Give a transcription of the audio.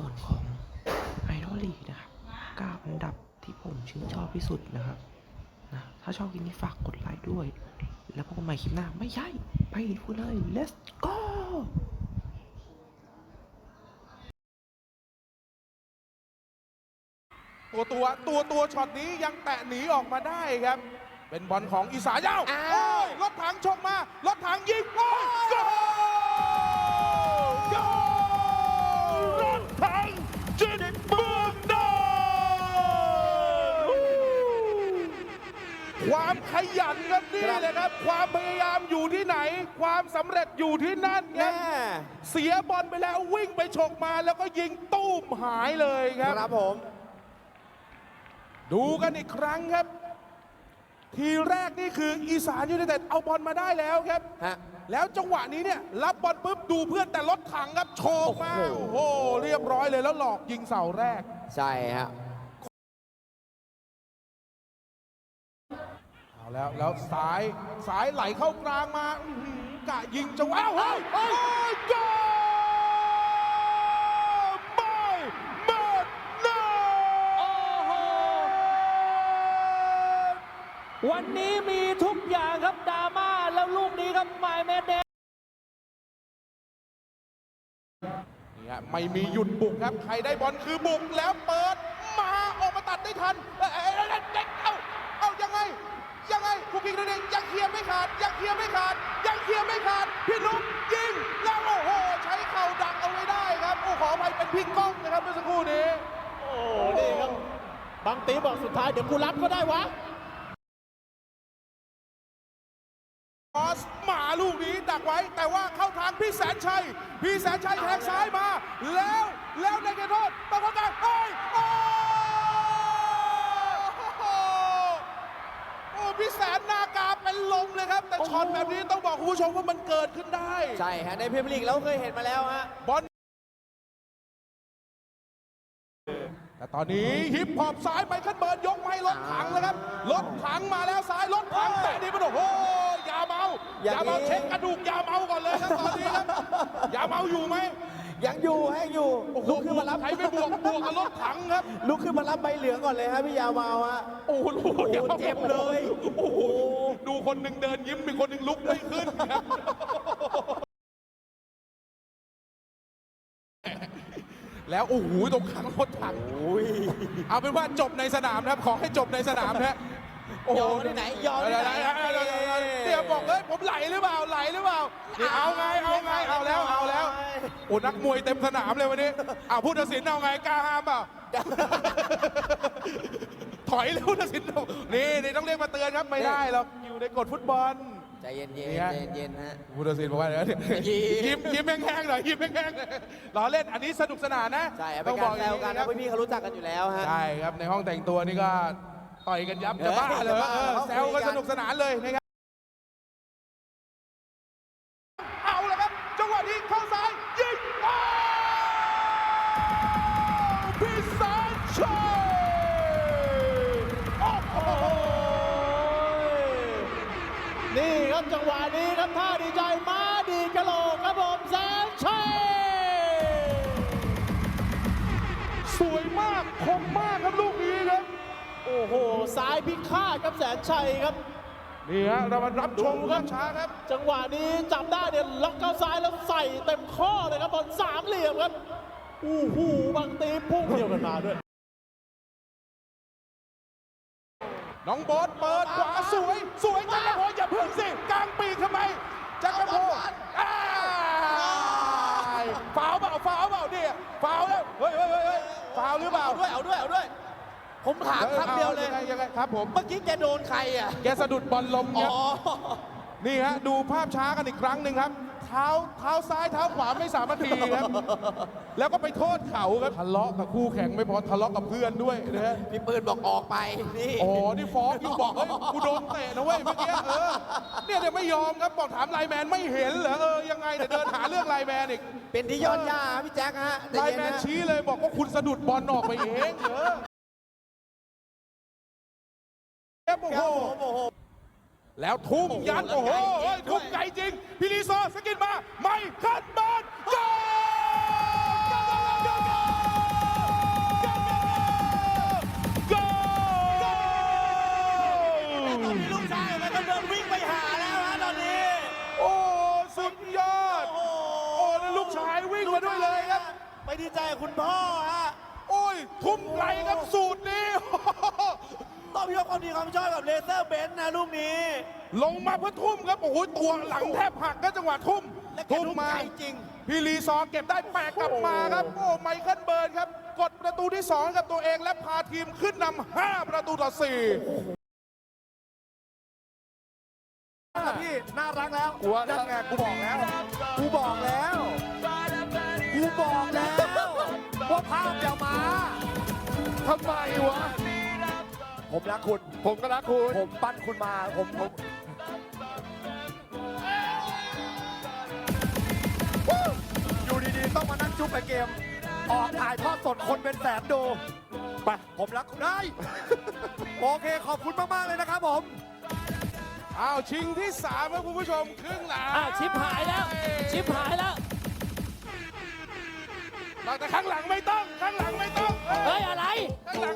ส่วนของไอดอลลีนะครับเก้าอันดับที่ผมชื่นชอบที่สุดนะครับนะถ้าชอบคลิปนี้ฝากกดไลค์ด้วย แล้วพบกันใหม่คลิปหน้า ไม่ใช่ ไปดูเลย let's go ตัวตัวตัวตัวช็อตนี้ยังแตะหนีออกมาได้ครับ เป็นบอลของอีสานยาวอ้าวโอ้ยรถถังชกมารถถังยิงโอ้ย ความขยันครับนี่เลยครับ ความพยายามอยู่ที่ไหน ความสำเร็จอยู่ที่นั่นคแน่ รับเสียบอลไปแล้ววิ่งไปฉกมาแล้วก็ยิงตุ้มหายเลยครับครับผม ดูกันอีกครั้งครับ ทีแรกนี่คืออีสานยูไนเต็ดเอาบอลมาได้แล้วครับ ฮะ แล้วจังหวะนี้เนี่ย รับบอลปุ๊บดูเพื่อนแต่รถถังครับโชกมาโอ้โอ้โหโห เรียบร้อยเลยแล้วหลอกยิงเสาแรก ใช่ฮะ แล้วแล้วสายสายไหลเข้ากลางมากะยิงจังหวะเฮ้ยเฮ้ยโกลไม่หมดหน้าวันนี้มีทุกอย่างครับดราม่าแล้วลูกนี้ครับหมายแมดเดนี่ฮะไม่มีหยุดบุกครับ ใครได้บอลคือบุกแล้วเปิดมาออกมาตัดได้ทัน ยังไงผู้กิงตัวนี้ยังเคลียร์ไม่ขาด ยังเคลียร์ไม่ขาด ยังเคลียร์ไม่ขาด พี่นุ๊กยิง แล้วโอ้โห ใช้เข่าดักเอาไว้ได้ครับโอ้ขออภัยเป็นพี่ก้องนะครับเมื่อสักครู่นี้ โอ้โหนี่ครับบางตีบอกสุดท้ายเดี๋ยวกูรับก็ได้วะออสหมาลูกนี้ดักไว้ แต่ว่าเข้าทางพี่แสนชัย พี่แสนชัยแทงซ้ายมา แล้วแล้วในเขตโทษตะโกนกลางเฮ้ยโอ้โห โอ้พี่แสนนากาเป็นลมเลยครับ แต่ช็อตแบบนี้ต้องบอกคุณผู้ชมว่ามันเกิดขึ้นได้ ใช่ฮะในพรีเมียร์ลีกเราเคยเห็นมาแล้วฮะบอลแต่ตอนนี้ฮิปฮอปซ้ายไปขึ้นเบิร์ดยกไม่รถถังแล้วครับรถถังมาแล้วซ้ายรถถังแต่นี่มันโอ้โหอย่าเมาอาอย่ย่างเมานี้เช็คกระดูกอย่าเมาก่อนเลยครับตอนนี้ครับอย่าเมาอยู่ไหม ยังอยู่ให้อยู่โอ้โหลุกขึ้นมารับใครไม่บวกบวกกับรถถังครับ ลุกขึ้นมารับใบเหลืองก่อนเลยฮะพี่ยาวมาวฮะ โอ้โหโอ้โหเจ็บเลย โอ้โหดูคนหนึ่งเดินยิ้มมีคนหนึ่งลุกไม่ขึ้นครับแล้วโอ้โหตรงขังรถถังอุ้ยเอาเป็นว่าจบในสนามนะครับ ขอให้จบในสนามนะโอ้โหยอมที่ไหนยอมที่ไหน เดี๋ยวบอกเฮ้ยผมไหลหรือเปล่าไหลหรือเปล่านี่เอาไงเอาไงเอาแล้วเอาแล้ว โอ้นักมวยเต็มสนามเลยวันนี้อ้าวผู้ตัดสินเอาไงกล้าห้ามเปล่า ถอยเลยผู้ตัดสินนี่นี่ต้องเรียกมาเตือนครับไม่ได้หรอกอยู่ในกฎฟุตบอล ใจเย็นๆเนี่ย ใจเย็นๆฮะ ผู้ตัดสินบอกว่าเดี๋ยวยิ้ม ยิ้มยิ้มแห้งๆหน่อยยิ้มแห้งๆล้อเล่นอันนี้สนุกสนานนะใช่เป็ต้อนงบกาอกรอแซย่างวนี้กันคนะรับพี่ๆเขารู้จักกันอยู่แล้วฮะ ใช่ครับในห้องแต่งตัวนี่ก็ต่อยกันยับจะบ้าเลยเฮ้ยจะบ้าเออเขาแซวคุกัยนกันสนุกสนานเลยนะครับ ชัยโอ้โหนี่ครับจังหวะนี้ครับท่าดีใจมาดีกะโหลกครับผมแสนชัยสวยมากคมมากครับลูกนี้ครับ โอ้โหซ้ายพิฆาตครับแสนชัยครับ นี่ฮะเรามารับชมดูคครัรับบช้าครับ จังหวะนี้จำได้เนี่ยล็อกเข้าซ้ายแล้วใส่เต็มข้อเลยครับบอลสามเหลี่ยมครับอู้หูบางตีพุ่งเดียวกันมาด้วย น้องโบอสเปิดขวาสวย สวยจักรพงศ์อย่าเพิ่งสิกลางปีกทำไมจักรพงศ์อ้ายฟาวเปล่าฟาวเปล่าเนี่ยฟาวแล้วเฮ้ยเฮ้ยเฮ้ยเฮ้ยฟาวหรือเปล่าเอาด้วยเอาด้วยเอาด้วย ผมถามคำเดียวเลย งไงยังไงครับผม เมื่อกี้แกโดนใครอะ แกสะดุดบอลลมคอ๋รัอบนี่ฮะดูภาพช้ากันอีกครั้งหนึ่งครับ เท้าเท้าซ้ายเท้าขวาไม่สามัคคีครับ แล้วก็ไปโทษเขาครับทะเลาะกับคู่แข่งไม่พอทะเลาะกับเพื่อนด้วยนะฮะพี่ปืนบอกออกไปนี่โอ้โหนี่ฟ้องอยู่บอกเฮ้ยกูโดนเตะนะเว้ยเมื่อกี้เออเนี่ยเดี๋ยวไม่ยอมครับบอกถามไลน์แมนไม่เห็นเหรอเออยังไงเดี๋ยวเดินหาเรื่องไลน์แมนอีกเป็นที่ยอดย่าฮะพี่แจ็คฮะใจไลเย็น์นแมนนะชี้เลยบอกว่าคุณสะดุดบอลออกไปเองเออโอ้โห ครับผมโอ้โห แล้วทุ่มยันโอ้โหทุ่มไกลจริง พี่ลีซอสกินมา ไม่คัดบอลโกไปดีใจคุณพ่อฮะ โอ้ย ทุ่มไกลครับสูตร นี้ต้องยกความดีความชอบกับเลเซอร์เบนซ์นะลูกนี้ ลงมาเพื่อทุ่มครับโอ้โหตัวหลังแทบหักก็จังหวะทุ่มและแกทุ่มทุ่มมาไกลจริง พี่ลีซอร์เก็บได้แปะกลับมาครับโอ้ไมเคิลเบิร์นครับ กดประตูที่2กับตัวเองและพาทีมขึ้นนำ5ประตูต่อ4พี่น่ารักแล้วกลัวนั่นไงกูบอกแล้ว กูบอกแล้ว กูบอกแล้วว่าภาพอย่ามา ทำไมวะ ผมรักคุณ ผมก็รักคุณ ผมปั้นคุณมา ผมผมอยู่ดีๆ ต้องมานั่งจุ๊บไอเกม ออกถ่ายทอดสดคนเป็นแสนดู ไป ผมรักคุณได้ โอเคขอบคุณมาก ๆ เลยนะครับผม อ้าวชิงที่3ครับคุณผู้ชมครึ่งหลังอะชิปหายแล้ว ชิปหายแล้ว แต่ข้างหลังไม่ต้อง ข้างหลังไม่ต้อง เฮ้ย อะไร ข้างหลัง